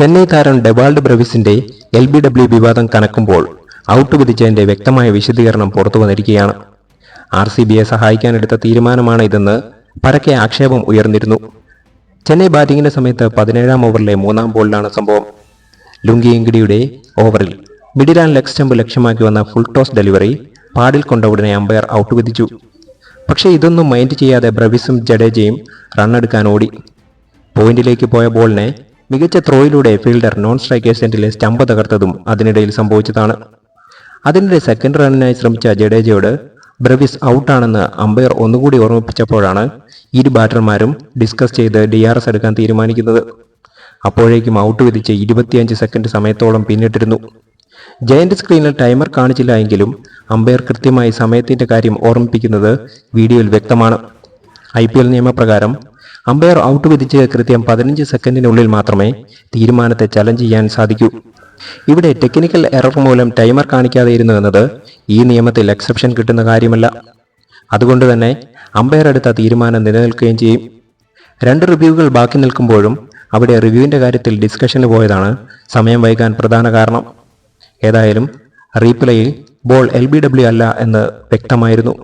ചെന്നൈ താരം ഡെബാൾഡ് ബ്രവിസിന്റെ L B W വിവാദം കനക്കുമ്പോൾ ഔട്ട് വിധിച്ചതിന്റെ വ്യക്തമായ വിശദീകരണം പുറത്തു വന്നിരിക്കുകയാണ് ആർ സി ബിയെ സഹായിക്കാനെടുത്ത തീരുമാനമാണ് ഇതെന്ന് പരക്കെ ആക്ഷേപം ഉയർന്നിരുന്നു. ചെന്നൈ ബാറ്റിംഗിന്റെ സമയത്ത് പതിനേഴാം ഓവറിലെ മൂന്നാം ബോളിലാണ് സംഭവം. ലുങ്കി എങ്കിടിയുടെ ഓവറിൽ മിഡിൽ ആൻഡ് ലെഗ് സ്റ്റംപ് ലക്ഷ്യമാക്കി വന്ന ഫുൾ ടോസ് ഡെലിവറി പാടിൽ കൊണ്ട ഉടനെ അമ്പയർ ഔട്ട് വിധിച്ചു. പക്ഷേ ഇതൊന്നും മൈൻഡ് ചെയ്യാതെ ബ്രവിസും ജഡേജയും റണ്ണെടുക്കാൻ ഓടി. പോയിന്റിലേക്ക് പോയ ബോളിനെ മികച്ച ത്രോയിലൂടെ ഫീൽഡർ നോൺ സ്ട്രൈക്കേഴ്സ് എൻഡിലെ സ്റ്റമ്പ് തകർത്തതും അതിനിടയിൽ സംഭവിച്ചതാണ്. അതിനിടെ സെക്കൻഡ് റണ്ണിനായി ശ്രമിച്ച ജഡേജയോട് ബ്രവിസ് ഔട്ടാണെന്ന് അമ്പയർ ഒന്നുകൂടി ഓർമ്മിപ്പിച്ചപ്പോഴാണ് ഇരു ബാറ്റർമാരും ഡിസ്കസ് ചെയ്ത് ഡി ആർ എസ് എടുക്കാൻ തീരുമാനിക്കുന്നത്. അപ്പോഴേക്കും ഔട്ട് വിധിച്ച് ഇരുപത്തിയഞ്ച് സെക്കൻഡ് സമയത്തോളം പിന്നിട്ടിരുന്നു. ജയന്റ് സ്ക്രീനിൽ ടൈമർ കാണിച്ചില്ല എങ്കിലും അമ്പയർ കൃത്യമായി സമയത്തിന്റെ കാര്യം ഓർമ്മിപ്പിക്കുന്നത് വീഡിയോയിൽ വ്യക്തമാണ്. ഐ നിയമപ്രകാരം അമ്പയർ ഔട്ട് വിധിച്ച് കൃത്യം പതിനഞ്ച് സെക്കൻഡിനുള്ളിൽ മാത്രമേ തീരുമാനത്തെ ചലഞ്ച് ചെയ്യാൻ സാധിക്കൂ. ഇവിടെ ടെക്നിക്കൽ എറർ മൂലം ടൈമർ കാണിക്കാതെ ഇരുന്നു എന്നത് ഈ നിയമത്തിൽ എക്സെപ്ഷൻ കിട്ടുന്ന കാര്യമല്ല. അതുകൊണ്ട് തന്നെ അമ്പയർ എടുത്ത തീരുമാനം നിലനിൽക്കുകയും ചെയ്യും. രണ്ട് റിവ്യൂകൾ ബാക്കി നിൽക്കുമ്പോഴും അവിടെ റിവ്യൂവിന്റെ കാര്യത്തിൽ ഡിസ്കഷന് പോയതാണ് സമയം വൈകാൻ പ്രധാന കാരണം. ഏതായാലും റീപ്ലേയിൽ ബോൾ എൽ ബി ഡബ്ല്യു അല്ല എന്ന് വ്യക്തമായിരുന്നു.